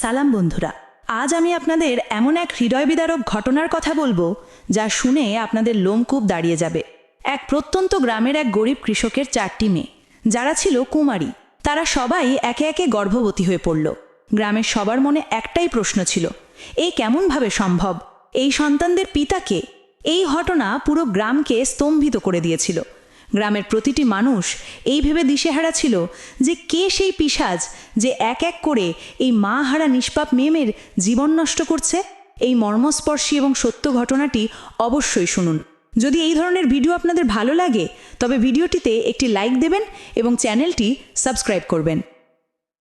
সালাম বন্ধুরা, আজ আমি আপনাদের এমন এক হৃদয় বিদারক ঘটনার কথা বলব, যা শুনে আপনাদের লোমকূপ দাঁড়িয়ে যাবে। এক প্রত্যন্ত গ্রামের এক গরিব কৃষকের চারটি মেয়ে, যারা ছিল কুমারী। তারা সবাই একে একে গর্ভবতী হয়ে পড়ল। গ্রামের সবার মনে একটাই প্রশ্ন ছিল, এই কেমনভাবে সম্ভব? এই সন্তানদের পিতাকে এই ঘটনা পুরো গ্রামকে স্তম্ভিত করে দিয়েছিল। গ্রামের প্রতিটি মানুষ এই ভেবে দিশেহারা ছিল যে কে সেই পিসাজ যে এক এক করে এই মা হারা নিষ্পাপ মেমের জীবন নষ্ট করছে? এই মর্মস্পর্শী এবং সত্য ঘটনাটি অবশ্যই শুনুন। যদি এই ধরনের ভিডিও আপনাদের ভালো লাগে, তবে ভিডিওটিতে একটি লাইক দেবেন এবং চ্যানেলটি সাবস্ক্রাইব করবেন।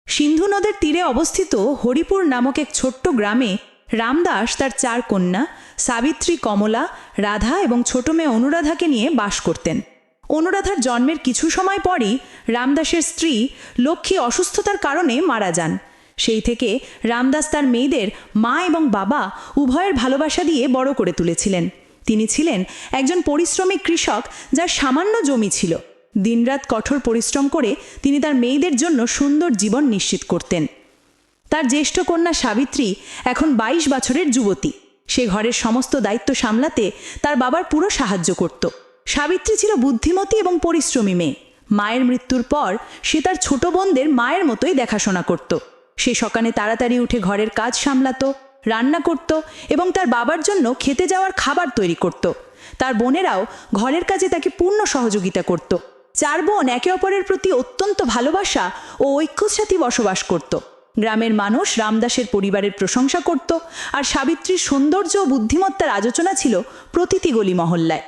সিন্ধু নদের তীরে অবস্থিত হরিপুর নামক এক ছোট্ট গ্রামে রামদাস তার চার কন্যা, সাবিত্রী কমলা, রাধা এবং ছোট মেয়ে অনুরাধাকে নিয়ে বাস করতেন। অনুরাধার জন্মের কিছু সময় পরই রামদাসের স্ত্রী লক্ষ্মী অসুস্থতার কারণে মারা যান। সেই থেকে রামদাস তার মেয়েদের মা এবং বাবা উভয়ের ভালোবাসা দিয়ে বড় করে তুলেছিলেন। তিনি ছিলেন একজন পরিশ্রমী কৃষক যার সামান্য জমি ছিল। দিনরাত কঠোর পরিশ্রম করে তিনি তার মেয়েদের জন্য সুন্দর জীবন নিশ্চিত করতেন। তার জ্যেষ্ঠ কন্যা সাবিত্রী এখন ২২ বছরের যুবতী। সে ঘরের সমস্ত দায়িত্ব সামলাতে তার বাবার পুরো সাহায্য করত। সাবিত্রী ছিল বুদ্ধিমতী এবং পরিশ্রমী মেয়ে। মায়ের মৃত্যুর পর সে তার ছোট বোনদের মায়ের মতোই দেখাশোনা করত। সে সকালে তাড়াতাড়ি উঠে ঘরের কাজ সামলাতো, রান্না করত এবং তার বাবার জন্য খেতে যাওয়ার খাবার তৈরি করত। তার বোনেরাও ঘরের কাজে তাকে পূর্ণ সহযোগিতা করত। চার বোন একে অপরের প্রতি অত্যন্ত ভালোবাসা ও ঐক্যর সাথে বসবাস করত। গ্রামের মানুষ রামদাসের পরিবারের প্রশংসা করত আর সাবিত্রীর সৌন্দর্য ও বুদ্ধিমত্তার আলোচনা ছিল প্রতিটি গলি মহল্লায়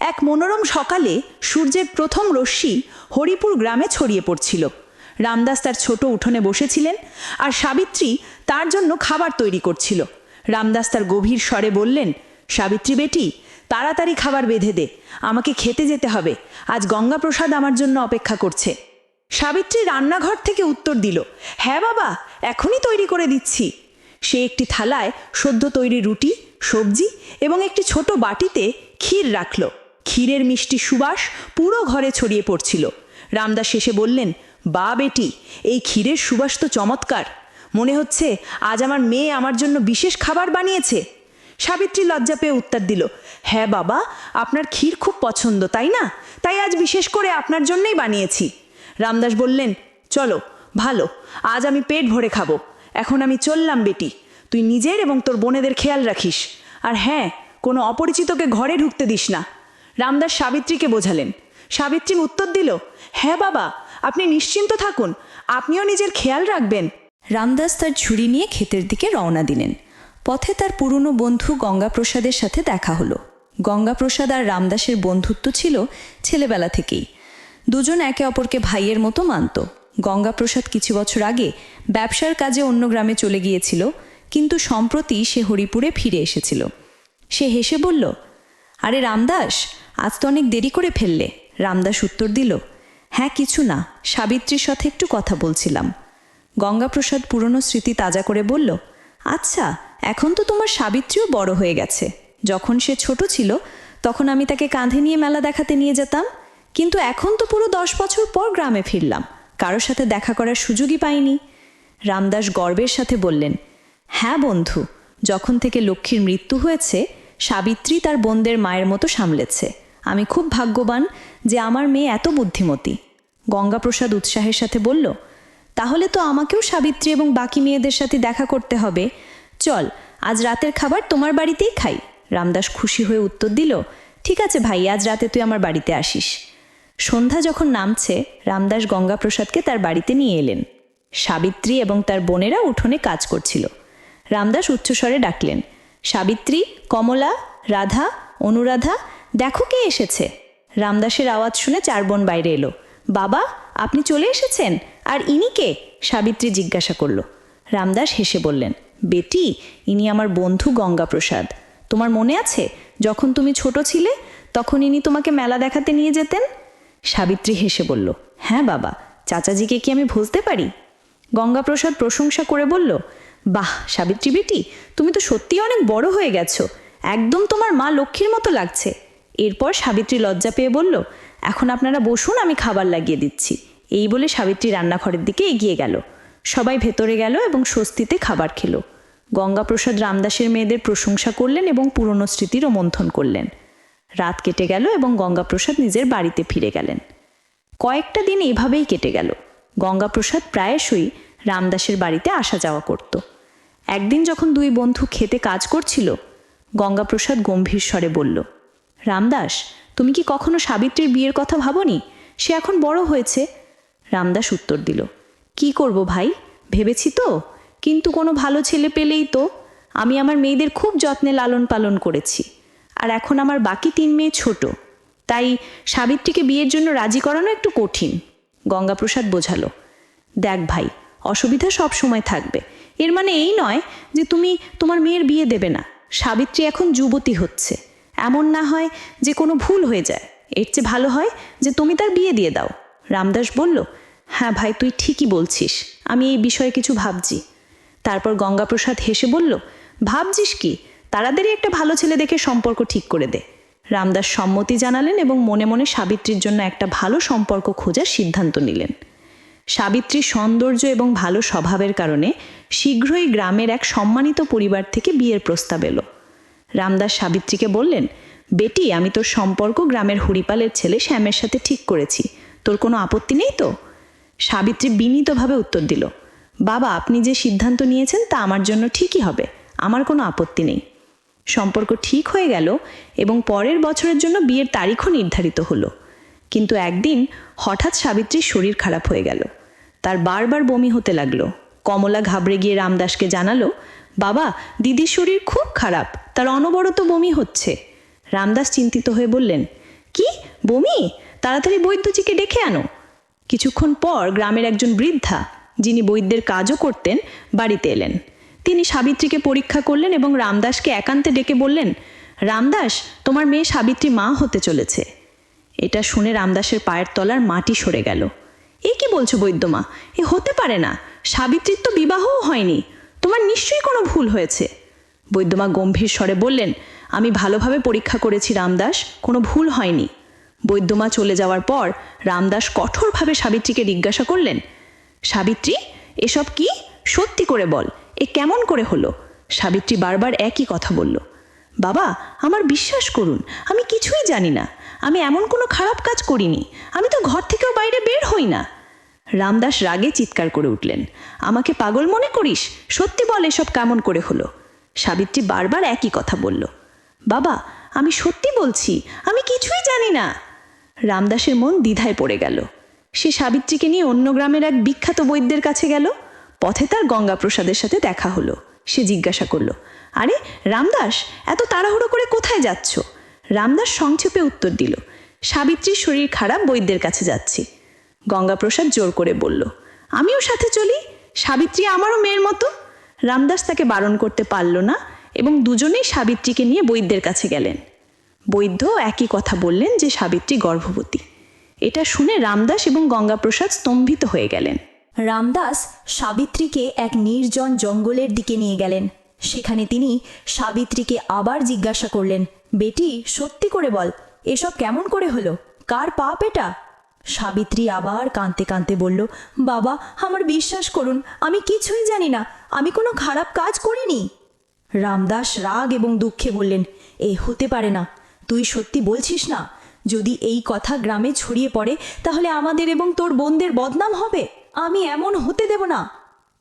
এক মনোরম সকালে সূর্যের প্রথম রশ্মি হরিপুর গ্রামে ছড়িয়ে পড়ছিল। রামদাস তার ছোট উঠোনে বসেছিলেন আর সাবিত্রী তার জন্য খাবার তৈরি করছিল। রামদাস তার গভীর স্বরে বললেন, সাবিত্রী বেটি, তাড়াতাড়ি খাবার বেঁধে দে, আমাকে খেতে যেতে হবে। আজ গঙ্গাপ্রসাদ আমার জন্য অপেক্ষা করছে। সাবিত্রী রান্নাঘর থেকে উত্তর দিল হ্যাঁ বাবা, এখনই তৈরি করে দিচ্ছি। সে একটি থালায় সদ্য তৈরি রুটি, সবজি এবং একটি ছোট বাটিতে ক্ষীর রাখল। ক্ষীরের মিষ্টি সুবাস পুরো ঘরে ছড়িয়ে পড়ছিল। রামদাস শেষে বললেন, বা বেটি, এই ক্ষীরের সুবাস তো চমৎকার। মনে হচ্ছে আজ আমার মেয়ে আমার জন্য বিশেষ খাবার বানিয়েছে। সাবিত্রী লজ্জা পেয়ে উত্তর দিল হ্যাঁ বাবা, আপনার ক্ষীর খুব পছন্দ, তাই না? তাই আজ বিশেষ করে আপনার জন্যই বানিয়েছি। রামদাস বললেন, চলো, ভালো, আজ আমি পেট ভরে খাব। এখন আমি চললাম বেটি, তুই নিজের এবং তোর বোনেদের খেয়াল রাখিস। আর হ্যাঁ কোনো অপরিচিতকে ঘরে ঢুকতে দিস না। রামদাস সাবিত্রীকে বোঝালেন। সাবিত্রী উত্তর দিল হ্যাঁ বাবা, আপনি নিশ্চিন্ত থাকুন, আপনিও নিজের খেয়াল রাখবেন। রামদাস তার ঝুড়ি নিয়ে ক্ষেতের দিকে রওনা দিলেন। পথে তার পুরনো বন্ধু গঙ্গাপ্রসাদের সাথে দেখা হলো। গঙ্গাপ্রসাদ আর রামদাসের বন্ধুত্ব ছিল ছেলেবেলা থেকেই। দুজন একে অপরকে ভাইয়ের মতো মানত। গঙ্গাপ্রসাদ কিছু বছর আগে ব্যবসার কাজে অন্য গ্রামে চলে গিয়েছিল, কিন্তু সম্প্রতি সে হরিপুরে ফিরে এসেছিল। সে হেসে বলল আরে রামদাস, আজ তো অনেক দেরি করে ফেললে। রামদাস উত্তর দিল হ্যাঁ কিছু না, সাবিত্রীর সাথে একটু কথা বলছিলাম। গঙ্গাপ্রসাদ পুরনো স্মৃতি তাজা করে বলল আচ্ছা এখন তো তোমার সাবিত্রীও বড় হয়ে গেছে। যখন সে ছোট ছিল, তখন আমি তাকে কাঁধে নিয়ে মেলা দেখাতে নিয়ে যেতাম। কিন্তু এখন তো পুরো দশ বছর পর গ্রামে ফিরলাম। কারোর সাথে দেখা করার সুযোগই পাইনি। রামদাস গর্বের সাথে বললেন হ্যাঁ বন্ধু, যখন থেকে লক্ষ্মীর মৃত্যু হয়েছে সাবিত্রী তার বোনদের মায়ের মতো সামলেছে। আমি খুব ভাগ্যবান যে আমার মেয়ে এত বুদ্ধিমতী। গঙ্গাপ্রসাদ উৎসাহের সাথে বলল, তাহলে তো আমাকেও সাবিত্রী এবং বাকি মেয়েদের সাথে দেখা করতে হবে। চল, আজ রাতের খাবার তোমার বাড়িতেই খাই। রামদাস খুশি হয়ে উত্তর দিল, ঠিক আছে ভাই, আজ রাতে তুই আমার বাড়িতে আসিস। সন্ধ্যা যখন নামছে, রামদাস গঙ্গাপ্রসাদকে তার বাড়িতে নিয়ে এলেন। সাবিত্রী এবং তার বোনেরা উঠোনে কাজ করছিল। রামদাস উচ্চস্বরে ডাকলেন সাবিত্রী, কমলা, রাধা, অনুরাধা, দেখো কে এসেছে। রামদাসের আওয়াজ শুনে চার বোন বাইরে এলো। বাবা, আপনি চলে এসেছেন? আর ইনি কে? সাবিত্রী জিজ্ঞাসা করল। রামদাস হেসে বললেন, বেটি, ইনি আমার বন্ধু গঙ্গাপ্রসাদ। তোমার মনে আছে, যখন তুমি ছোট ছিলে, তখন ইনি তোমাকে মেলা দেখাতে নিয়ে যেতেন? সাবিত্রী হেসে বলল হ্যাঁ বাবা, চাচাজিকে কি আমি ভুলতে পারি? গঙ্গাপ্রসাদ প্রশংসা করে বলল বাহ, সাবিত্রী বেটি, তুমি তো সত্যি অনেক বড় হয়ে গেছো। একদম তোমার মা লক্ষ্মীর মতো লাগছে। এরপর সাবিত্রী লজ্জা পেয়ে বলল, এখন আপনারা বসুন, আমি খাবার লাগিয়ে দিচ্ছি। এই বলে সাবিত্রী রান্নাঘরের দিকে এগিয়ে গেল। সবাই ভেতরে গেল এবং স্বস্তিতে খাবার খেলো। গঙ্গাপ্রসাদ রামদাসের মেয়েদের প্রশংসা করলেন এবং পুরনো স্মৃতিরও মন্থন করলেন। রাত কেটে গেল এবং গঙ্গাপ্রসাদ নিজের বাড়িতে ফিরে গেলেন। কয়েকটা দিন এভাবেই কেটে গেল। গঙ্গাপ্রসাদ প্রায়শই রামদাসের বাড়িতে আসা যাওয়া করত। একদিন যখন দুই বন্ধু খেতে কাজ করছিল, গঙ্গাপ্রসাদ গম্ভীর স্বরে বলল, রামদাস, তুমি কি কখনো সাবিত্রীর বিয়ের কথা ভাবনি? সে এখন বড় হয়েছে। রামদাস উত্তর দিল, কি করব ভাই? ভেবেছি তো, কিন্তু কোনো ভালো ছেলে পেলেই তো। আমি আমার মেয়েদের খুব যত্নে লালন পালন করেছি, আর এখন আমার বাকি তিন মেয়ে ছোট। তাই সাবিত্রীকে বিয়ের জন্য রাজি করানো একটু কঠিন। গঙ্গাপ্রসাদ বোঝালো, দেখ ভাই অসুবিধা সব সময় থাকবে। এর মানে এই নয় যে তুমি তোমার মেয়ের বিয়ে দেবে না। সাবিত্রী এখন যুবতী হচ্ছে। এমন না হয় যে কোনো ভুল হয়ে যায়। এর চেয়ে ভালো হয় যে তুমি তার বিয়ে দিয়ে দাও। রামদাস বলল হ্যাঁ ভাই, তুই ঠিকই বলছিস। আমি এই বিষয়ে কিছু ভাবছি। তারপর গঙ্গাপ্রসাদ হেসে বলল, ভাবছিস কি? তাড়াতাড়ি একটা ভালো ছেলে দেখে সম্পর্ক ঠিক করে দে। রামদাস সম্মতি জানালেন এবং মনে মনে সাবিত্রীর জন্য একটা ভালো সম্পর্ক খোঁজার সিদ্ধান্ত নিলেন। সাবিত্রীর সৌন্দর্য এবং ভালো স্বভাবের কারণে শীঘ্রই গ্রামের এক সম্মানিত পরিবার থেকে বিয়ের প্রস্তাব এলো। রামদাস সাবিত্রীকে বললেন, বেটি, আমি তোর সম্পর্ক গ্রামের হরিপালের ছেলে শ্যামের সাথে ঠিক করেছি। তোর কোনো আপত্তি নেই তো? সাবিত্রী বিনীতভাবে উত্তর দিল, বাবা, আপনি যে সিদ্ধান্ত নিয়েছেন তা আমার জন্য ঠিকই হবে। আমার কোনো আপত্তি নেই। সম্পর্ক ঠিক হয়ে গেল এবং পরের বছরের জন্য বিয়ের তারিখও নির্ধারিত হলো। কিন্তু একদিন হঠাৎ সাবিত্রীর শরীর খারাপ হয়ে গেল। তার বারবার বমি হতে লাগল। কমলা ঘাবড়ে গিয়ে রামদাসকে জানালো, বাবা, দিদির শরীর খুব খারাপ, তার অনবরত বমি হচ্ছে। রামদাস চিন্তিত হয়ে বললেন, কি? বমি? তাড়াতাড়ি বৈদ্যজিকে ডেকে আনো। কিছুক্ষণ পর গ্রামের একজন বৃদ্ধা, যিনি বৈদ্যের কাজও করতেন, বাড়িতে এলেন। তিনি সাবিত্রীকে পরীক্ষা করলেন এবং রামদাসকে একান্তে ডেকে বললেন, রামদাস, তোমার মেয়ে সাবিত্রী মা হতে চলেছে। এটা শুনে রামদাসের পায়ের তলার মাটি সরে গেল। এ কি বলছো বৈদ্যমা? এ হতে পারে না। সাবিত্রীর তো বিবাহও হয়নি। তোমার নিশ্চয়ই কোনো ভুল হয়েছে। বৈদ্যমা গম্ভীর স্বরে বললেন, আমি ভালোভাবে পরীক্ষা করেছি রামদাস, কোনো ভুল হয়নি। বৈদ্যমা চলে যাওয়ার পর রামদাস কঠোরভাবে সাবিত্রীকে জিজ্ঞাসা করলেন, সাবিত্রী, এসব কি? সত্যি করে বল, এ কেমন করে হলো? সাবিত্রী বারবার একই কথা বলল, বাবা, আমার বিশ্বাস করুন, আমি কিছুই জানি না। আমি এমন কোনো খারাপ কাজ করিনি। আমি তো ঘর থেকেও বাইরে বের হই না। রামদাস রাগে চিৎকার করে উঠলেন। আমাকে পাগল মনে করিস? সত্যি বল এসব কেমন করে হলো? সাবিত্রী বারবার একই কথা বলল। বাবা, আমি সত্যি বলছি, আমি কিছুই জানি না। রামদাসের মন দ্বিধায় পড়ে গেল। সে সাবিত্রীকে নিয়ে অন্য গ্রামের এক বিখ্যাত বৈদ্যের কাছে গেল। পথে তার গঙ্গাপ্রসাদের সাথে দেখা হলো। সে জিজ্ঞাসা করল, আরে, রামদাস, এত তাড়াহুড়ো করে কোথায় যাচ্ছ? রামদাস সংক্ষেপে উত্তর দিল, সাবিত্রীর শরীর খারাপ, বৈদ্যের কাছে যাচ্ছি। গঙ্গাপ্রসাদ জোর করে বলল, আমিও সাথে চলি? সাবিত্রী আমারও মেয়ের মতো? রামদাস তাকে বারণ করতে পারল না এবং দুজনেই সাবিত্রীকে নিয়ে বৈদ্যের কাছে গেলেন। বৈদ্য একই কথা বললেন যে সাবিত্রী গর্ভবতী। এটা শুনে রামদাস এবং গঙ্গাপ্রসাদ স্তম্ভিত হয়ে গেলেন। রামদাস সাবিত্রীকে এক নির্জন জঙ্গলের দিকে নিয়ে গেলেন। সেখানে তিনি সাবিত্রীকে আবার জিজ্ঞাসা করলেন, বেটি, সত্যি করে বল, এসব কেমন করে হলো? কার পাপ এটা? সাবিত্রী আবার কাঁদতে কাঁদতে বলল, বাবা, আমার বিশ্বাস করুন, আমি কিছুই জানি না, আমি কোনো খারাপ কাজ করিনি। রামদাস রাগ এবং দুঃখে বললেন, এ হতে পারে না, তুই সত্যি বলছিস না? যদি এই কথা গ্রামে ছড়িয়ে পড়ে, তাহলে আমাদের এবং তোর বোনদের বদনাম হবে? আমি এমন হতে দেব না।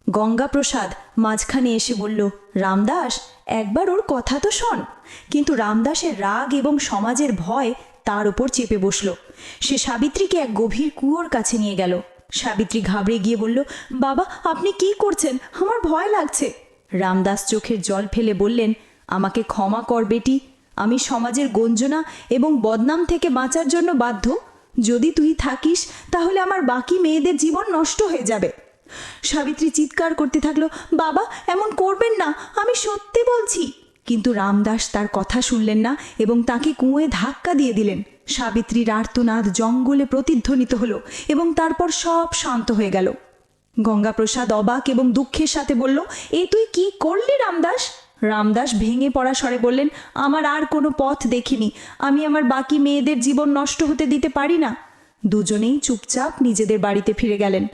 গঙ্গাপ্রসাদ মাঝখানে এসে বলল, রামদাস, একবার ওর কথা তো শোন। কিন্তু রামদাসের রাগ এবং সমাজের ভয় তার উপর চেপে বসল। সে সাবিত্রীকে এক গভীর কুয়োর কাছে নিয়ে গেল। সাবিত্রী ঘাবড়ে গিয়ে বলল, বাবা, আপনি কি করছেন? আমার ভয় লাগছে। রামদাস চোখের জল ফেলে বললেন, আমাকে ক্ষমা কর বেটি। আমি সমাজের গঞ্জনা এবং বদনাম থেকে বাঁচার জন্য বাধ্য। যদি তুই থাকিস, তাহলে আমার বাকি মেয়েদের জীবন নষ্ট হয়ে যাবে। সাবিত্রী চিৎকার করতে থাকল, বাবা, এমন করবেন না, আমি সত্যি বলছি। কিন্তু রামদাস তার কথা শুনলেন না এবং তাকে কুঁয়ে ধাক্কা দিয়ে দিলেন। সাবিত্রীর আর্তনাদ জঙ্গলে প্রতিধ্বনিত হলো এবং তারপর সব শান্ত হয়ে গেল। গঙ্গাপ্রসাদ অবাক এবং দুঃখের সাথে বলল, এ তুই কি করলি রামদাস? রামদাস ভেঙে পড়া স্বরে বললেন, আমার আর কোনো পথ দেখিনি, আমি আমার বাকি মেয়েদের জীবন নষ্ট হতে দিতে পারি না। দুজনেই চুপচাপ নিজেদের বাড়িতে ফিরে গেলেন।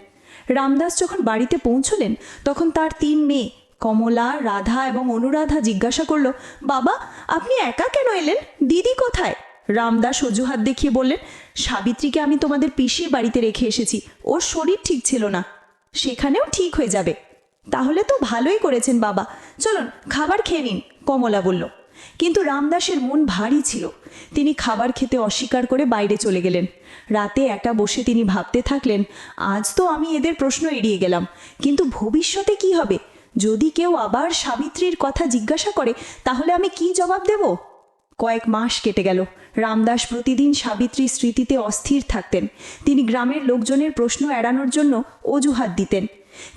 রামদাস যখন বাড়িতে পৌঁছলেন, তখন তার তিন মেয়ে, কমলা, রাধা এবং অনুরাধা জিজ্ঞাসা করল, বাবা, আপনি একা কেন এলেন? দিদি কোথায়? রামদাস অজুহাত দেখিয়ে বললেন, সাবিত্রীকে আমি তোমাদের পিসির বাড়িতে রেখে এসেছি। ওর শরীর ঠিক ছিল না। সেখানেও ঠিক হয়ে যাবে। তাহলে তো ভালোই করেছেন বাবা। চলুন, খাবার খেয়ে নিন, কমলা বলল। কিন্তু রামদাসের মন ভারী ছিল। তিনি খাবার খেতে অস্বীকার করে বাইরে চলে গেলেন। রাতে একা বসে তিনি ভাবতে থাকলেন, আজ তো আমি এদের প্রশ্ন এড়িয়ে গেলাম, কিন্তু ভবিষ্যতে কি হবে? যদি কেউ আবার সাবিত্রীর কথা জিজ্ঞাসা করে, তাহলে আমি কি জবাব দেব? কয়েক মাস কেটে গেল। রামদাস প্রতিদিন সাবিত্রীর স্মৃতিতে অস্থির থাকতেন। তিনি গ্রামের লোকজনের প্রশ্ন এড়ানোর জন্য অজুহাত দিতেন।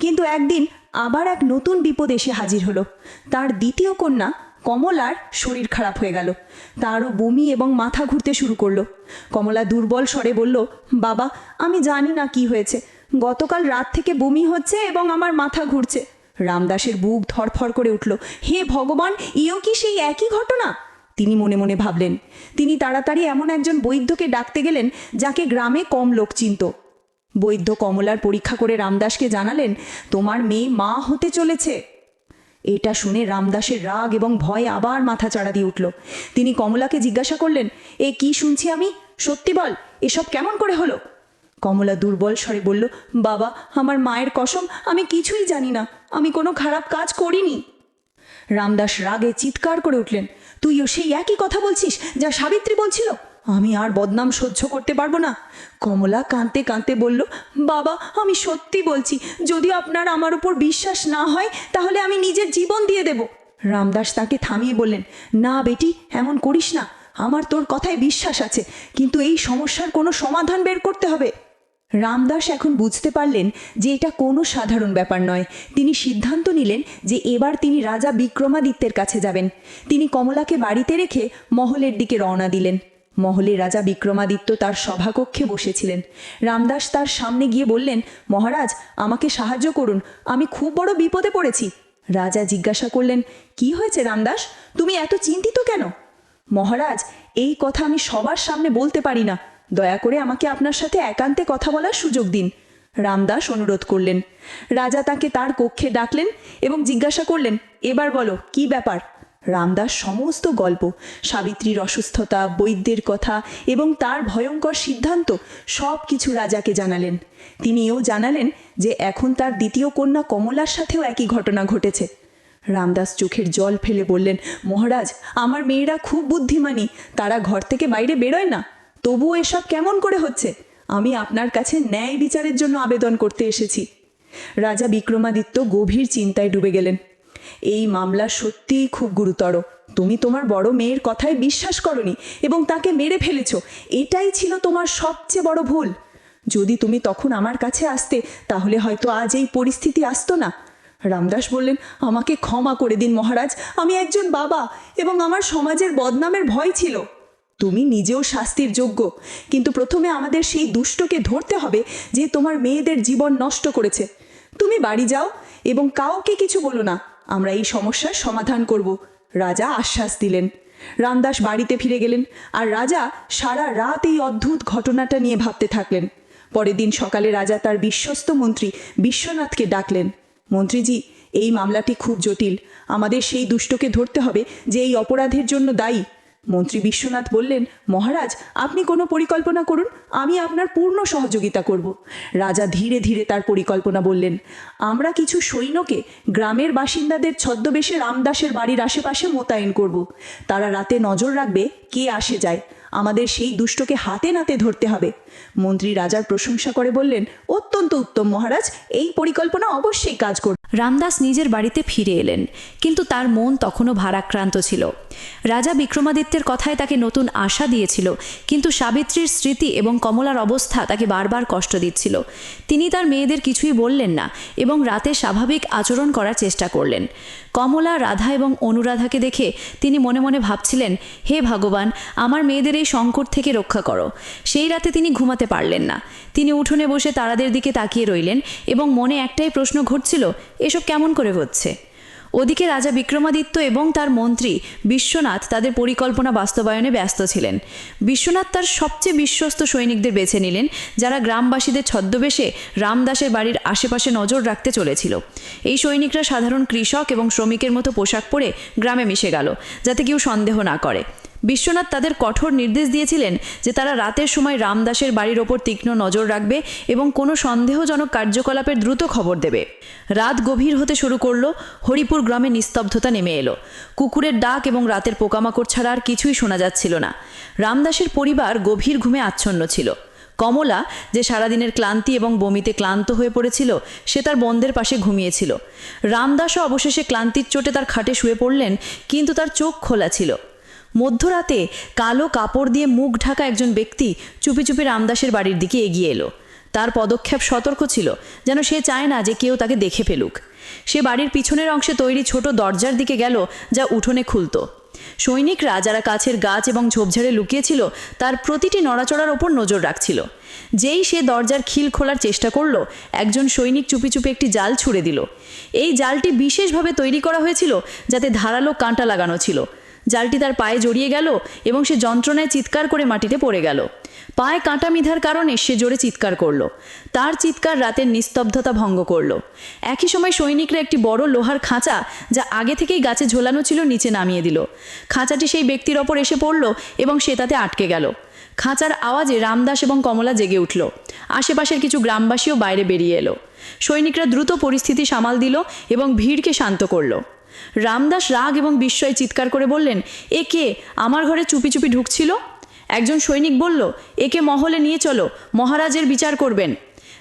কিন্তু একদিন আবার এক নতুন বিপদ এসে হাজির হলো। তার দ্বিতীয় কন্যা কমলার শরীর খারাপ হয়ে গেল। তারও বমি এবং মাথা ঘুরতে শুরু করল। কমলা দুর্বল স্বরে বলল, বাবা, আমি জানি না কি হয়েছে। গতকাল রাত থেকে বমি হচ্ছে এবং আমার মাথা ঘুরছে রামদাসের বুক ধরফর করে উঠল, হে ভগবান, ইও কি সেই একই ঘটনা তিনি মনে মনে ভাবলেন। তিনি তাড়াতাড়ি এমন একজন বৈদ্যকে ডাকতে গেলেন, যাকে গ্রামে কম লোক চিনত। বৈদ্য কমলার পরীক্ষা করে রামদাসকে জানালেন, তোমার মেয়ে মা হতে চলেছে। এটা শুনে রামদাসের রাগ এবং ভয় আবার মাথা চাড়া দিয়ে উঠল। তিনি কমলাকে জিজ্ঞাসা করলেন, এ কি শুনছি আমি? সত্যি বল, এসব কেমন করে হলো? কমলা দুর্বল স্বরে বলল, বাবা, আমার মায়ের কসম, আমি কিছুই জানি না, আমি কোনো খারাপ কাজ করিনি। রামদাস রাগে চিৎকার করে উঠলেন, তুইও সেই একই কথা বলছিস যা সাবিত্রী বলছিল? আমি আর বদনাম সহ্য করতে পারব না। কমলা কাঁদতে কাঁদতে বলল, বাবা, আমি সত্যি বলছি, যদি আপনার আমার উপর বিশ্বাস না হয়, তাহলে আমি নিজের জীবন দিয়ে দেব। রামদাস তাকে থামিয়ে বললেন, না বেটি, এমন করিস না। আমার তোর কথায় বিশ্বাস আছে, কিন্তু এই সমস্যার কোনো সমাধান বের করতে হবে। রামদাস এখন বুঝতে পারলেন যে এটা কোনো সাধারণ ব্যাপার নয়। তিনি সিদ্ধান্ত নিলেন যে এবার তিনি রাজা বিক্রমাদিত্যের কাছে যাবেন। তিনি কমলাকে বাড়িতে রেখে মহলের দিকে রওনা দিলেন। মহলে রাজা বিক্রমাদিত্য তার সভাকক্ষে বসেছিলেন। রামদাস তার সামনে গিয়ে বললেন, মহারাজ, আমাকে সাহায্য করুন, আমি খুব বড় বিপদে পড়েছি। রাজা জিজ্ঞাসা করলেন, কি হয়েছে রামদাস, তুমি এত চিন্তিত কেন? মহারাজ, এই কথা আমি সবার সামনে বলতে পারি না। দয়া করে আমাকে আপনার সাথে একান্তে কথা বলার সুযোগ দিন। রামদাস অনুরোধ করলেন। রাজা তাকে তার কক্ষে ডাকলেন এবং জিজ্ঞাসা করলেন, এবার বলো, কি ব্যাপার? রামদাস সমস্ত গল্প, সাবিত্রীর অসুস্থতা, বৈদ্যের কথা এবং তার ভয়ঙ্কর সিদ্ধান্ত সব কিছু রাজাকে জানালেন। তিনিও জানালেন যে এখন তার দ্বিতীয় কন্যা কমলার সাথেও একই ঘটনা ঘটেছে। রামদাস চোখের জল ফেলে বললেন, মহারাজ, আমার মেয়েরা খুব বুদ্ধিমানী, তারা ঘর থেকে বাইরে বেরোয় না। তবুও এসব কেমন করে হচ্ছে? আমি আপনার কাছে ন্যায় বিচারের জন্য আবেদন করতে এসেছি। রাজা বিক্রমাদিত্য গভীর চিন্তায় ডুবে গেলেন। এই মামলা সত্যিই খুব গুরুতর। তুমি তোমার বড় মেয়ের কথায় বিশ্বাস করনি এবং তাকে মেরে ফেলেছ। এটাই ছিল তোমার সবচেয়ে বড় ভুল। যদি তুমি তখন আমার কাছে আসতে, তাহলে হয়তো আজ এই পরিস্থিতি আসতো না। রামদাস বললেন, আমাকে ক্ষমা করে দিন মহারাজ। আমি একজন বাবা এবং আমার সমাজের বদনামের ভয় ছিল। তুমি নিজেও শাস্তির যোগ্য। কিন্তু প্রথমে আমাদের সেই দুষ্টকে ধরতে হবে যে তোমার মেয়েদের জীবন নষ্ট করেছে। তুমি বাড়ি যাও এবং কাউকে কিছু বলো না। আমরা এই সমস্যার সমাধান করব। রাজা আশ্বাস দিলেন। রামদাস বাড়িতে ফিরে গেলেন আর রাজা সারা রাত এই অদ্ভুত ঘটনাটা নিয়ে ভাবতে থাকলেন। পরের দিন সকালে রাজা তার বিশ্বস্ত মন্ত্রী বিশ্বনাথকে ডাকলেন। মন্ত্রীজি, এই মামলাটি খুব জটিল। আমাদের সেই দুষ্টকে ধরতে হবে যে এই অপরাধের জন্য দায়ী। মন্ত্রী বিশ্বনাথ বললেন, মহারাজ, আপনি কোনো পরিকল্পনা করুন, আমি আপনার পূর্ণ সহযোগিতা করব। রাজা ধীরে ধীরে তার পরিকল্পনা বললেন, আমরা কিছু সৈন্যকে গ্রামের বাসিন্দাদের ছদ্মবেশে রামদাসের বাড়ির আশেপাশে মোতায়েন করব। তারা রাতে নজর রাখবে কে আসে যায়। আমাদের সেই দুষ্টকে হাতে নাতে ধরতে হবে। মন্ত্রী রাজার প্রশংসা করে বললেন, অত্যন্ত উত্তম মহারাজ, এই পরিকল্পনা অবশ্যই কাজ করবে রামদাস নিজের বাড়িতে ফিরে এলেন, কিন্তু তার মন তখনও ভারাক্রান্ত ছিল। রাজা বিক্রমাদিত্যের কথায় তাকে নতুন আশা দিয়েছিল, কিন্তু সাবিত্রীর স্মৃতি এবং কমলার অবস্থা তাকে বারবার কষ্ট দিচ্ছিল। তিনি তার মেয়েদের কিছুই বললেন না এবং রাতে স্বাভাবিক আচরণ করার চেষ্টা করলেন। কমলা, রাধা এবং অনুরাধাকে দেখে তিনি মনে মনে ভাবছিলেন, হে ভগবান, আমার মেয়েদের এই সংকট থেকে রক্ষা করো। সেই রাতে তিনি ঘুমাতে পারলেন না। তিনি উঠোনে বসে তারাদের দিকে তাকিয়ে রইলেন এবং মনে একটাই প্রশ্ন ঘটছিল, এসব কেমন করে হচ্ছে? ওদিকে রাজা বিক্রমাদিত্য এবং তার মন্ত্রী বিশ্বনাথ তাদের পরিকল্পনা বাস্তবায়নে ব্যস্ত ছিলেন। বিশ্বনাথ তার সবচেয়ে বিশ্বস্ত সৈনিকদের বেছে নিলেন, যারা গ্রামবাসীদের ছদ্মবেশে রামদাসের বাড়ির আশেপাশে নজর রাখতে চলেছিল। এই সৈনিকরা সাধারণ কৃষক এবং শ্রমিকের মতো পোশাক পরে গ্রামে মিশে গেল, যাতে কেউ সন্দেহ না করে। বিশ্বনাথ তাদের কঠোর নির্দেশ দিয়েছিলেন যে তারা রাতের সময় রামদাসের বাড়ির ওপর তীক্ষ্ণ নজর রাখবে এবং কোনো সন্দেহজনক কার্যকলাপের দ্রুত খবর দেবে। রাত গভীর হতে শুরু করল, হরিপুর গ্রামে নিস্তব্ধতা নেমে এলো। কুকুরের ডাক এবং রাতের পোকামাকড় ছাড়া আর কিছুই শোনা যাচ্ছিল না। রামদাসের পরিবার গভীর ঘুমে আচ্ছন্ন ছিল। কমলা, যে সারাদিনের ক্লান্তি এবং বমিতে ক্লান্ত হয়ে পড়েছিল, সে তার বন্ধের পাশে ঘুমিয়েছিল। রামদাসও অবশেষে ক্লান্তির চোটে তার খাটে শুয়ে পড়লেন, কিন্তু তার চোখ খোলা ছিল। মধ্যরাতে কালো কাপড় দিয়ে মুখ ঢাকা একজন ব্যক্তি চুপি চুপি রামদাসের বাড়ির দিকে এগিয়ে এলো। তার পদক্ষেপ সতর্ক ছিল, যেন সে চায় না যে কেউ তাকে দেখে ফেলুক। সে বাড়ির পিছনের অংশে তৈরি ছোট দরজার দিকে গেল, যা উঠোনে খুলতো। সৈনিকরা যারা কাছের গাছ এবং ঝোপঝাড়ে লুকিয়েছিল, তার প্রতিটি নড়াচড়ার ওপর নজর রাখছিল। যেই সে দরজার খিল খোলার চেষ্টা করল, একজন সৈনিক চুপি চুপি একটি জাল ছুড়ে দিল। এই জালটি বিশেষভাবে তৈরি করা হয়েছিল, যাতে ধারালো কাঁটা লাগানো ছিল। জালটি তার পায়ে জড়িয়ে গেল এবং সে যন্ত্রণায় চিৎকার করে মাটিতে পড়ে গেল। পায়ে কাঁটা মিধার কারণে সে জোরে চিৎকার করল। তার চিৎকার রাতের নিস্তব্ধতা ভঙ্গ করল। একই সময় সৈনিকরা একটি বড় লোহার খাঁচা যা আগে থেকেই গাছে ঝোলানো ছিল নিচে নামিয়ে দিল। খাঁচাটি সেই ব্যক্তির ওপর এসে পড়ল এবং সে তাতে আটকে গেল। খাঁচার আওয়াজে রামদাস এবং কমলা জেগে উঠল। আশেপাশের কিছু গ্রামবাসীও বাইরে বেরিয়ে এলো। সৈনিকরা দ্রুত পরিস্থিতি সামাল দিল এবং ভিড়কে শান্ত করল। রামদাস রাগ এবং বিস্ময়ে চিৎকার করে বললেন, এ কে? আমার ঘরে চুপি চুপি ঢুকছিল? একজন সৈনিক বলল একে মহলে নিয়ে চলো, মহারাজের বিচার করবেন।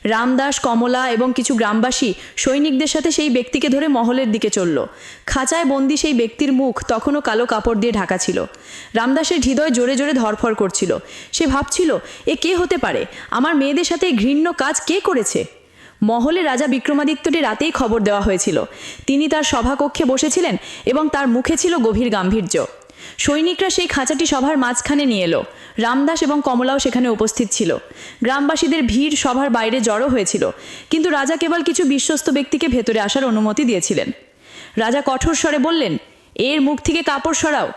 রামদাস, কমলা এবং কিছু গ্রামবাসী সৈনিকদের সাথে সেই ব্যক্তিকে ধরে মহলের দিকে চলল। খাঁচায় বন্দি সেই ব্যক্তির মুখ তখনও কালো কাপড় দিয়ে ঢাকা ছিল। রামদাসের হৃদয় জোরে জোরে ধরফর করছিল। সে ভাবছিল, এ কে হতে পারে? আমার মেয়েদের সাথে ঘৃণ্য কাজ কে করেছে? মহলে রাজা বিক্রমাদিত্যটি রাতেই খবর দেওয়া হয়েছিল। তিনি তার সভাকক্ষে বসেছিলেন এবং তার মুখে ছিল গভীর গাম্ভীর্য। সৈনিকরা সেই খাঁচাটি সভার মাঝখানে নিয়ে এলো। রামদাস এবং কমলাও সেখানে উপস্থিত ছিল। গ্রামবাসীদের ভিড় সভার বাইরে জড়ো হয়েছিল, কিন্তু রাজা কেবল কিছু বিশ্বস্ত ব্যক্তিকে ভেতরে আসার অনুমতি দিয়েছিলেন। রাজা কঠোর স্বরে বললেন, এর মুখ থেকে কাপড় সরাও।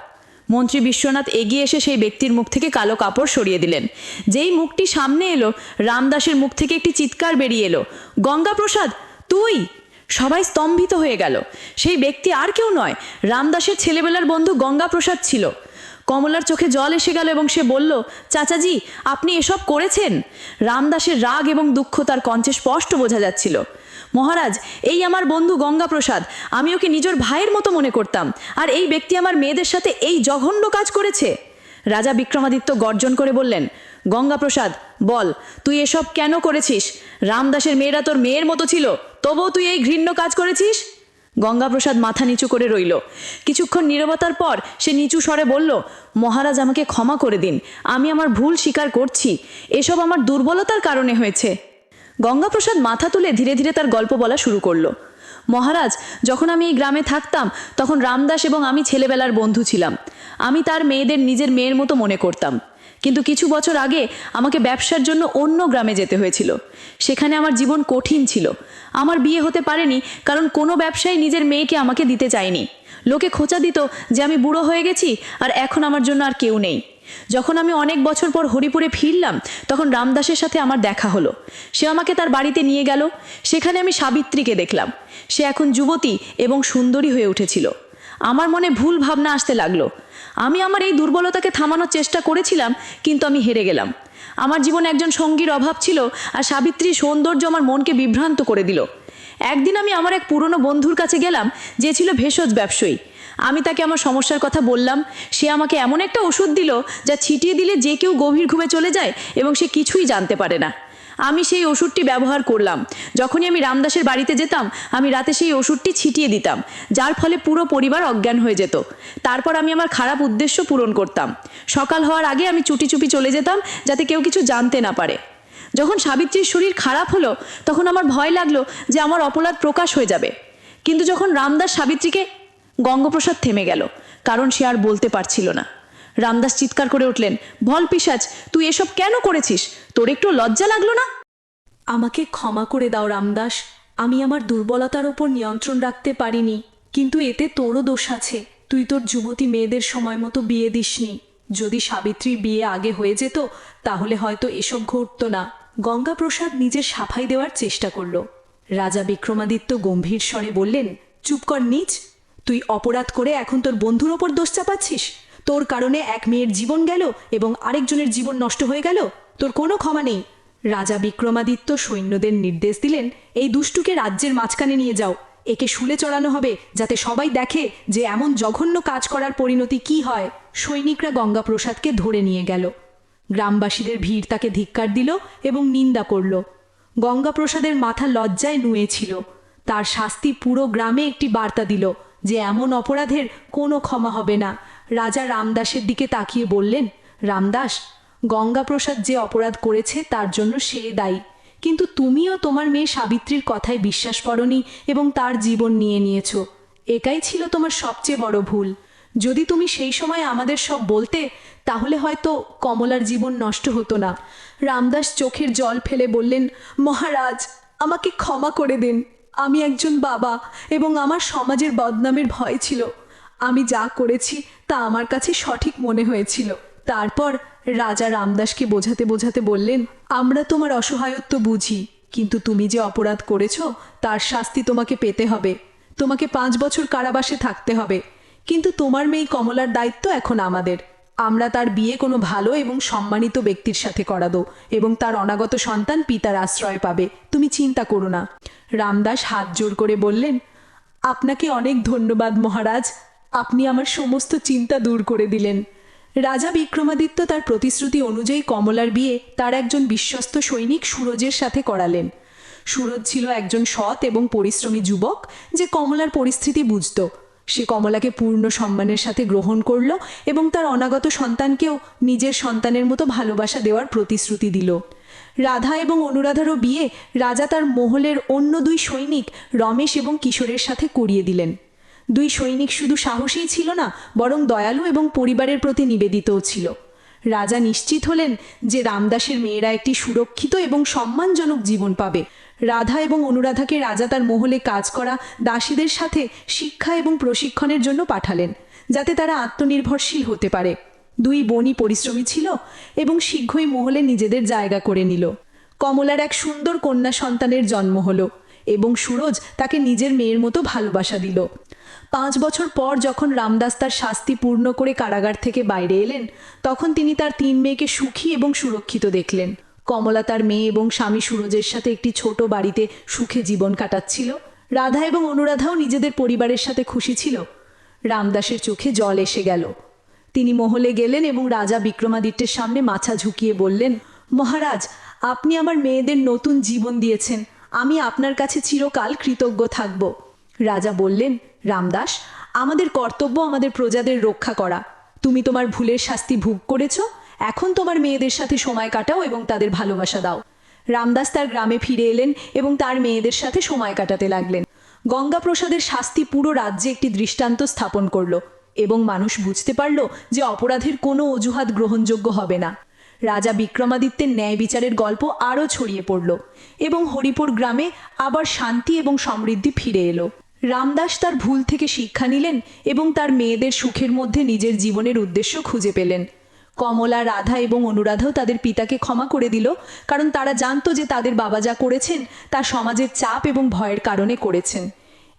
মন্ত্রী বিশ্বনাথ এগিয়ে এসে সেই ব্যক্তির মুখ থেকে কালো কাপড় সরিয়ে দিলেন। যেই মুখটি সামনে এলো, রামদাসের মুখ থেকে একটি চিৎকার বেরিয়ে এলো, গঙ্গাপ্রসাদ, তুই? সবাই স্তম্ভিত হয়ে গেল। সেই ব্যক্তি আর কেউ নয়, রামদাসের ছেলেবেলার বন্ধু গঙ্গাপ্রসাদ ছিল। কমলার চোখে জল এসে গেল এবং সে বলল, চাচাজি, আপনি এসব করেছেন? রামদাসের রাগ এবং দুঃখ তার কঞ্চে স্পষ্ট বোঝা যাচ্ছিল। মহারাজ, এই আমার বন্ধু গঙ্গাপ্রসাদ আমি ওকে নিজের ভাইয়ের মতো মনে করতাম? আর এই ব্যক্তি আমার মেয়েদের সাথে এই জঘন্য কাজ করেছে? রাজা বিক্রমাদিত্য গর্জন করে বললেন, গঙ্গাপ্রসাদ, বল, তুই এসব কেন করেছিস? রামদাসের মেয়েরা তোর মেয়ের মতো ছিল, তবুও তুই এই ঘৃণ্য কাজ করেছিস? গঙ্গাপ্রসাদ মাথা নিচু করে রইল। কিছুক্ষণ নীরবতার পর সে নিচু স্বরে বলল, মহারাজ আমাকে ক্ষমা করে দিন, আমি আমার ভুল স্বীকার করছি। এসব আমার দুর্বলতার কারণে হয়েছে। গঙ্গাপ্রসাদ মাথা তুলে ধীরে ধীরে তার গল্প বলা শুরু করল। মহারাজ, যখন আমি এই গ্রামে থাকতাম, তখন রামদাস এবং আমি ছেলেবেলার বন্ধু ছিলাম। আমি তার মেয়েদের নিজের মেয়ের মতো মনে করতাম। কিন্তু কিছু বছর আগে আমাকে ব্যবসার জন্য অন্য গ্রামে যেতে হয়েছিল। সেখানে আমার জীবন কঠিন ছিল। আমার বিয়ে হতে পারেনি, কারণ কোনো ব্যবসায়ী নিজের মেয়েকে আমাকে দিতে চায়নি। লোকে খোঁচা দিত যে আমি বুড়ো হয়ে গেছি আর এখন আমার জন্য আর কেউ নেই। যখন আমি অনেক বছর পর হরিপুরে ফিরলাম, তখন রামদাসের সাথে আমার দেখা হলো। সে আমাকে তার বাড়িতে নিয়ে গেল। সেখানে আমি সাবিত্রীকে দেখলাম। সে এখন যুবতী এবং সুন্দরী হয়ে উঠেছিল। আমার মনে ভুল ভাবনা আসতে লাগল। আমি আমার এই দুর্বলতাকে থামানোর চেষ্টা করেছিলাম, কিন্তু আমি হেরে গেলাম। আমার জীবনে একজন সঙ্গীর অভাব ছিল আর সাবিত্রীর সৌন্দর্য আমার মনকে বিভ্রান্ত করে দিল। একদিন আমি আমার এক পুরনো বন্ধুর কাছে গেলাম, যে ছিল ভেষজ ব্যবসায়ী। আমি তাকে আমার সমস্যার কথা বললাম। সে আমাকে এমন একটা ওষুধ দিল যা ছিটিয়ে দিলে যে কেউ গভীর ঘুমে চলে যায় এবং সে কিছুই জানতে পারে না। আমি সেই ওষুধটি ব্যবহার করলাম। যখনই আমি রামদাসের বাড়িতে যেতাম, আমি রাতে সেই ওষুধটি ছিটিয়ে দিতাম, যার ফলে পুরো পরিবার অজ্ঞান হয়ে যেত। তারপর আমি আমার খারাপ উদ্দেশ্য পূরণ করতাম। সকাল হওয়ার আগে আমি চুটি চুপি চলে যেতাম যাতে কেউ কিছু জানতে না পারে। যখন সাবিত্রীর শরীর খারাপ হলো, তখন আমার ভয় লাগল যে আমার অপরাধ প্রকাশ হয়ে যাবে। কিন্তু যখন রামদাস সাবিত্রীকে গঙ্গপ্রসাদ থেমে গেল, কারণ সে আর বলতে পারছিল না। রামদাস চিৎকার করে উঠলেন, বল পিসাজ তুই এসব কেন করেছিস? তোর একটু লজ্জা লাগল না? আমাকে ক্ষমা করে দাও রামদাস, আমি আমার দুর্বলতার ওপর নিয়ন্ত্রণ রাখতে পারিনি, কিন্তু এতে তোরও দোষ আছে। তুই তোর যুবতী মেয়েদের সময় মতো বিয়ে দিসনি। যদি সাবিত্রীর বিয়ে আগে হয়ে যেত, তাহলে হয়তো এসব ঘটতো না। গঙ্গাপ্রসাদ নিজের সাফাই দেওয়ার চেষ্টা করল। রাজা বিক্রমাদিত্য গম্ভীর স্বরে বললেন, চুপ কর নিচ তুই অপরাধ করে এখন তোর বন্ধুর ওপর দোষ চাপাচ্ছিস? তোর কারণে এক মেয়ের জীবন গেল এবং আরেকজনের জীবন নষ্ট হয়ে গেল? তোর কোনো ক্ষমা নেই। রাজা বিক্রমাদিত্য সৈন্যদের নির্দেশ দিলেন, এই দুষ্টুকে রাজ্যের মাঝখানে নিয়ে যাও। একে শুলে চড়ানো হবে, যাতে সবাই দেখে যে এমন জঘন্য কাজ করার পরিণতি কি হয়। সৈনিকরা গঙ্গাপ্রসাদকে ধরে নিয়ে গেল। গ্রামবাসীদের ভিড় তাকে ধিক্কার দিল এবং নিন্দা করল। গঙ্গাপ্রসাদের মাথা লজ্জায় নুয়েছিল তার শাস্তি পুরো গ্রামে একটি বার্তা দিল। যে এমন অপরাধের কোনো ক্ষমা হবে না। রাজা রামদাসের দিকে তাকিয়ে বললেন, রামদাস, গঙ্গাপ্রসাদ যে অপরাধ করেছে তার জন্য সে দায়ী। কিন্তু তুমিও তোমার মেয়ে সাবিত্রীর কথায় বিশ্বাস করনি এবং তার জীবন নিয়ে নিয়েছ। একাই ছিল তোমার সবচেয়ে বড় ভুল। যদি তুমি সেই সময় আমাদের সব বলতে, তাহলে হয়তো কমলার জীবন নষ্ট হতো না। রামদাস চোখের জল ফেলে বললেন, মহারাজ, আমাকে ক্ষমা করে দিন। আমি একজন বাবা এবং আমার সমাজের বদনামের ভয় ছিল। আমি যা করেছি তা আমার কাছে সঠিক মনে হয়েছিল। তারপর রাজা রামদাসকে বোঝাতে বোঝাতে বললেন, আমরা তোমার অসহায়ত্ব বুঝি, কিন্তু তুমি যে অপরাধ করেছ, তার শাস্তি তোমাকে পেতে হবে। তোমাকে পাঁচ বছর কারাবাসে থাকতে হবে। কিন্তু তোমার মেয়ে কমলার দায়িত্ব এখন আমাদের। আমরা তার বিয়ে কোনো ভালো এবং সম্মানিত ব্যক্তির সাথে করাবো এবং তার অনাগত সন্তান পিতার আশ্রয় পাবে। তুমি চিন্তা করো না। রামদাস হাত জোর করে বললেন, আপনাকে অনেক ধন্যবাদ মহারাজ। আপনি আমার সমস্ত চিন্তা দূর করে দিলেন। রাজা বিক্রমাদিত্য তার প্রতিশ্রুতি অনুযায়ী কমলার বিয়ে তার একজন বিশ্বস্ত সৈনিক সুরজের সাথে করালেন। সুরজ ছিল একজন সৎ এবং পরিশ্রমী যুবক যে কমলার পরিস্থিতি বুঝত। সে কমলাকে পূর্ণ সম্মানের সাথে গ্রহণ করল এবং তার অনাগত সন্তানকেও নিজের সন্তানের মতো ভালোবাসা দেওয়ার প্রতিশ্রুতি দিল। রাধা এবং অনুরাধারও বিয়ে রাজা তার মহলের অন্য দুই সৈনিক রমেশ এবং কিশোরের সাথে করিয়ে দিলেন। দুই সৈনিক শুধু সাহসী ছিল না, বরং দয়ালু এবং পরিবারের প্রতি নিবেদিতও ছিল। রাজা নিশ্চিত হলেন যে রামদাসের মেয়েরা একটি সুরক্ষিত এবং সম্মানজনক জীবন পাবে। রাধা এবং অনুরাধাকে রাজা তার মহলে কাজ করা দাসীদের সাথে শিক্ষা এবং প্রশিক্ষণের জন্য পাঠালেন, যাতে তারা আত্মনির্ভরশীল হতে পারে। দুই বোনই পরিশ্রমী ছিল এবং শীঘ্রই মহলে নিজেদের জায়গা করে নিল। কমলার এক সুন্দর কন্যা সন্তানের জন্ম হলো এবং সুরজ তাকে নিজের মেয়ের মতো ভালোবাসা দিল। পাঁচ বছর পর যখন রামদাস তার শাস্তি পূর্ণ করে কারাগার থেকে বাইরে এলেন, তখন তিনি তার তিন মেয়েকে সুখী এবং সুরক্ষিত দেখলেন। কমলা তার মেয়ে এবং স্বামী সুরজের সাথে একটি ছোট বাড়িতে সুখে জীবন কাটাচ্ছিল। রাধা এবং অনুরাধাও নিজেদের পরিবারের সাথে খুশি ছিল। রামদাসের চোখে জল এসে গেল। তিনি মহলে গেলেন এবং রাজা বিক্রমাদিত্যের সামনে মাছা ঝুঁকিয়ে বললেন, মহারাজ, আপনি আমার মেয়েদের নতুন জীবন দিয়েছেন। আমি আপনার কাছে চিরকাল কৃতজ্ঞ থাকব। রাজা বললেন রামদাস, আমাদের কর্তব্য আমাদের প্রজাদের রক্ষা করা। তুমি তোমার ভুলের শাস্তি ভোগ করেছ, এখন তোমার মেয়েদের সাথে সময় কাটাও এবং তাদের ভালোবাসা দাও। রামদাস তার গ্রামে ফিরে এলেন এবং তার মেয়েদের সাথে সময় কাটাতে লাগলেন। গঙ্গাপ্রসাদের শাস্তি পুরো রাজ্যে একটি দৃষ্টান্ত স্থাপন করল এবং মানুষ বুঝতে পারল যে অপরাধের কোনো অজুহাত গ্রহণযোগ্য হবে না। রাজা বিক্রমাদিত্যের ন্যায় বিচারের গল্প আরও ছড়িয়ে পড়ল এবং হরিপুর গ্রামে আবার শান্তি এবং সমৃদ্ধি ফিরে এলো। রামদাস তার ভুল থেকে শিক্ষা নিলেন এবং তার মেয়েদের সুখের মধ্যে নিজের জীবনের উদ্দেশ্য খুঁজে পেলেন। কমলা, রাধা এবং অনুরাধাও তাদের পিতাকে ক্ষমা করে দিল, কারণ তারা জানতো যে তাদের বাবা যা করেছেন তা সমাজের চাপ এবং ভয়ের কারণে করেছেন।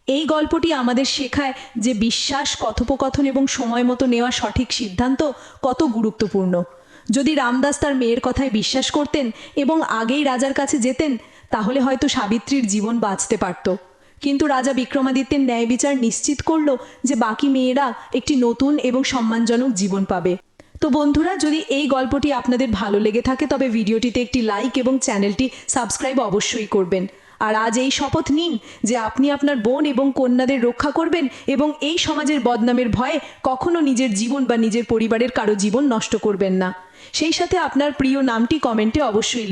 এই গল্পটি আমাদের শেখায় যে বিশ্বাস, কথোপকথন এবং সময় মতো নেওয়া সঠিক সিদ্ধান্ত কত গুরুত্বপূর্ণ। যদি রামদাস তার মেয়ের কথায় বিশ্বাস করতেন এবং আগেই রাজার কাছে যেতেন, তাহলে হয়তো সাবিত্রীর জীবন বাঁচতে পারত। কিন্তু রাজা বিক্রমাদিত্যের ন্যায় বিচার নিশ্চিত করল যে বাকি মেয়েরা একটি নতুন এবং সম্মানজনক জীবন পাবে। তো বন্ধুরা, যদি এই গল্পটি আপনাদের ভালো লেগে থাকে, তবে ভিডিওটিতে একটি লাইক এবং চ্যানেলটি সাবস্ক্রাইব অবশ্যই করবেন। আর আজ এই শপথ নিন যে আপনি আপনার বোন এবং কন্যাদের রক্ষা করবেন এবং এই সমাজের বদনামের ভয়ে কখনো নিজের জীবন বা নিজের পরিবারের কারও জীবন নষ্ট করবেন না। সেই সাথে আপনার প্রিয় নামটি কমেন্টে অবশ্যই